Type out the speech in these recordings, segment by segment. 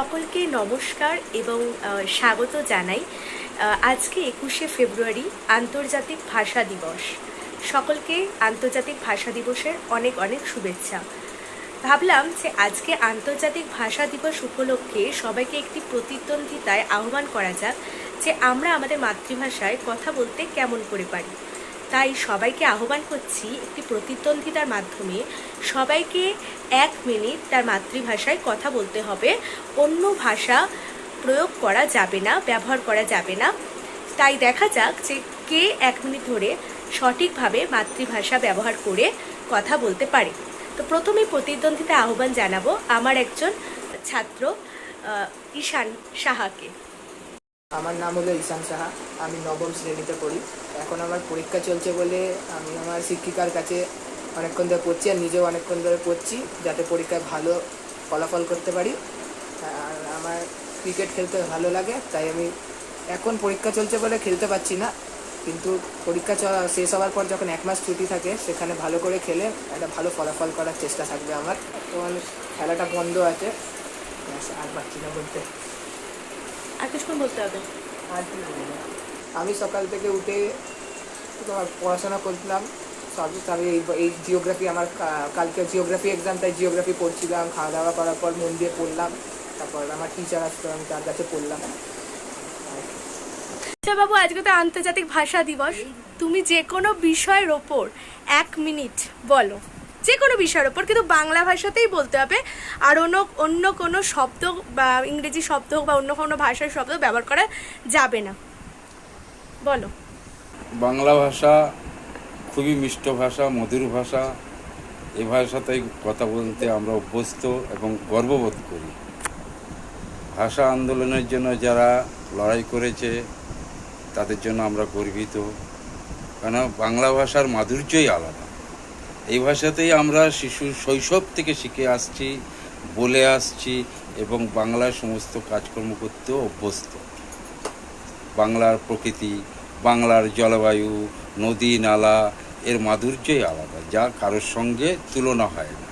সকলকে নমস্কার এবং স্বাগত জানাই। আজকে একুশে ফেব্রুয়ারি, আন্তর্জাতিক ভাষা দিবস। সকলকে আন্তর্জাতিক ভাষা দিবসের অনেক অনেক শুভেচ্ছা। ভাবলাম যে আজকে আন্তর্জাতিক ভাষা দিবস উপলক্ষে সবাইকে একটি প্রতিদ্বন্দ্বিতায় আহ্বান করা যাক যে আমরা আমাদের মাতৃভাষায় কথা বলতে কেমন করে পারি। তাই সবাইকে আহ্বান করছি একটি প্রতিদ্বন্দ্বিতার মাধ্যমে সবাইকে এক মিনিট তার মাতৃভাষায় কথা বলতে হবে। অন্য ভাষা প্রয়োগ করা যাবে না, ব্যবহার করা যাবে না। তাই দেখা যাক যে কে এক মিনিট ধরে সঠিকভাবে মাতৃভাষা ব্যবহার করে কথা বলতে পারে। তো প্রথমে প্রতিদ্বন্দ্বিতা আহ্বান জানাব আমার একজন ছাত্র ঈশান সাহাকে। আমার নাম হলো ঈশান সাহা, আমি নবম শ্রেণীতে পড়ি। এখন আমার পরীক্ষা চলছে বলে আমি আমার শিক্ষিকার কাছে অনেকক্ষণ ধরে পড়ছি আর নিজেও অনেকক্ষণ ধরে পড়ছি যাতে পরীক্ষায় ভালো ফলাফল করতে পারি। আর আমার ক্রিকেট খেলতে ভালো লাগে, তাই আমি এখন পরীক্ষা চলছে বলে খেলতে পারছি না। কিন্তু পরীক্ষা শেষ হওয়ার পর যখন এক মাস ছুটি থাকে, সেখানে ভালো করে খেলে একটা ভালো ফলাফল করার চেষ্টা থাকবে আমার। তখন খেলাটা বন্ধ আছে। আর পারছি না বলতে। আর কিছুক্ষণ বলতে হবে। আর কি আমি সকাল থেকে উঠে তোমার পড়াশোনা করছিলাম। সব আমি এই এই জিওগ্রাফি আমার কালকে জিওগ্রাফি এক্সাম তাই জিওগ্রাফি পড়ছিলাম। খাওয়া দাওয়া করার পর মন দিয়ে পড়লাম। তারপর আমার টিচার আসতো আমি তার কাছে পড়লাম। আচ্ছা বাবু আজকে তো আন্তর্জাতিক ভাষা দিবস। তুমি যে কোনো বিষয়ের ওপর এক মিনিট বলো। যে কোনো বিষয়ের ওপর কিন্তু বাংলা ভাষাতেই বলতে হবে। আর অন্য অন্য কোনো শব্দ বা ইংরেজি শব্দ হোক বা অন্য কোনো ভাষার শব্দ ব্যবহার করা যাবে না। বলো। বাংলা ভাষা খুবই মিষ্ট ভাষা, মধুর ভাষা। এ ভাষাতেই কথা বলতে আমরা অভ্যস্ত এবং গর্ববোধ করি। ভাষা আন্দোলনের জন্য যারা লড়াই করেছে, তাদের জন্য আমরা গর্বিত। কেন? বাংলা ভাষার মাধুর্যই আলাদা। এই ভাষাতেই আমরা শিশু শৈশব থেকে শিখে আসছি, বলে আসছি এবং বাংলার সমস্ত কাজকর্ম করতেও অভ্যস্ত। বাংলার প্রকৃতি, বাংলার জলবায়ু, নদী, নালা, এর মাধুর্যই আলাদা, যা কারোর সঙ্গে তুলনা হয় না।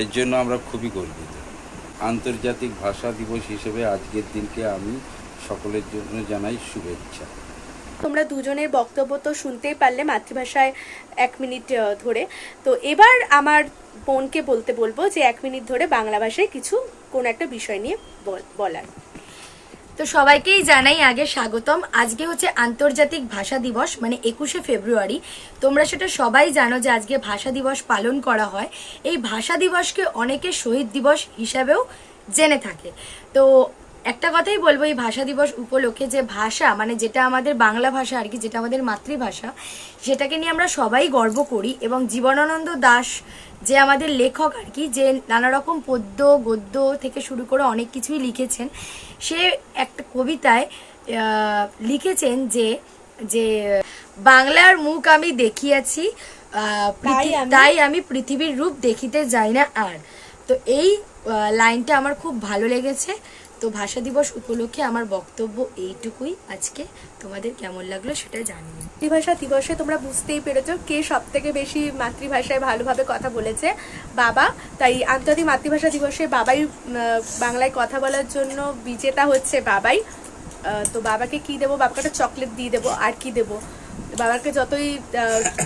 এর জন্য আমরা খুবই গর্বিত। আন্তর্জাতিক ভাষা দিবস হিসেবে আজকের দিনকে আমি সকলের জন্য জানাই শুভেচ্ছা। তোমরা দুজনের বক্তব্য তো শুনতেই পারলে মাতৃভাষায় এক মিনিট ধরে। তো এবার আমার বোনকে বলতে বলব যে এক মিনিট ধরে বাংলা ভাষায় কিছু কোন একটা বিষয় নিয়ে বল- বলার। তো সবাইকেই জানাই আগে স্বাগতম। আজকে হচ্ছে আন্তর্জাতিক ভাষা দিবস মানে একুশে ফেব্রুয়ারি। তোমরা সেটা সবাই জানো যে আজকে ভাষা দিবস পালন করা হয়। এই ভাষা দিবসকে অনেকে শহীদ দিবস হিসাবেও জেনে থাকে। তো একটা কথাই বলব এই ভাষা দিবস উপলক্ষে যে ভাষা মানে যেটা আমাদের বাংলা ভাষা আর কি যেটা আমাদের মাতৃভাষা সেটাকে নিয়ে আমরা সবাই গর্ব করি এবং জীবনানন্দ দাস যে আমাদের লেখক আর কি যে নানা রকম পদ্য গদ্য থেকে শুরু করে অনেক কিছুই লিখেছেন সে একটা কবিতায় লিখেছেন যে যে বাংলার মুখ আমি দেখিয়াছি তাই আমি- পৃথিবীর রূপ দেখিতে যাই না আর। তো এই লাইনটা আমার খুব ভালো লেগেছে। তো ভাষা দিবস উপলক্ষে আমার বক্তব্য এইটুকুই আজকে। তোমাদের কেমন লাগল সেটা জানিয়ে মাতৃভাষা দিবসে তোমরা বুঝতেই পেরেছ কে সব থেকে বেশি মাতৃভাষায় ভালোভাবে কথা বলেছে। বাবা, তাই আন্তর্জাতিক মাতৃভাষা দিবসে বাবাই বাংলায় কথা বলার জন্য বিজেতা হচ্ছে বাবাই। তো বাবাকে কি দেবো? বাবাকে একটা চকলেট দিয়ে দেবো। আর কি দেবো? বাবাকে যতই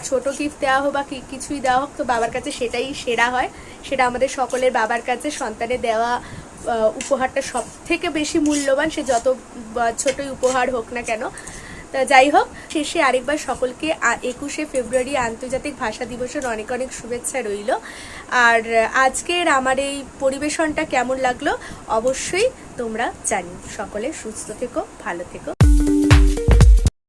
ছোট গিফট দেওয়া হোক বা কিছুই দেওয়া হোক, তো বাবার কাছে সেটাই সেরা হয়। সেটা আমাদের সকলের বাবার কাছে, সন্তানের দেওয়া উপহারটা সব থেকে বেশি মূল্যবান, সে যত ছোটই উপহার হোক না কেন। তা যাই হোক, শেষে আরেকবার সকলকে একুশে ফেব্রুয়ারি আন্তর্জাতিক ভাষা দিবসের অনেক অনেক শুভেচ্ছা রইল। আর আজকের আমার এই পরিবেশনটা কেমন লাগল? অবশ্যই তোমরা জানি সকলে সুস্থ থেকো, ভালো থেকো।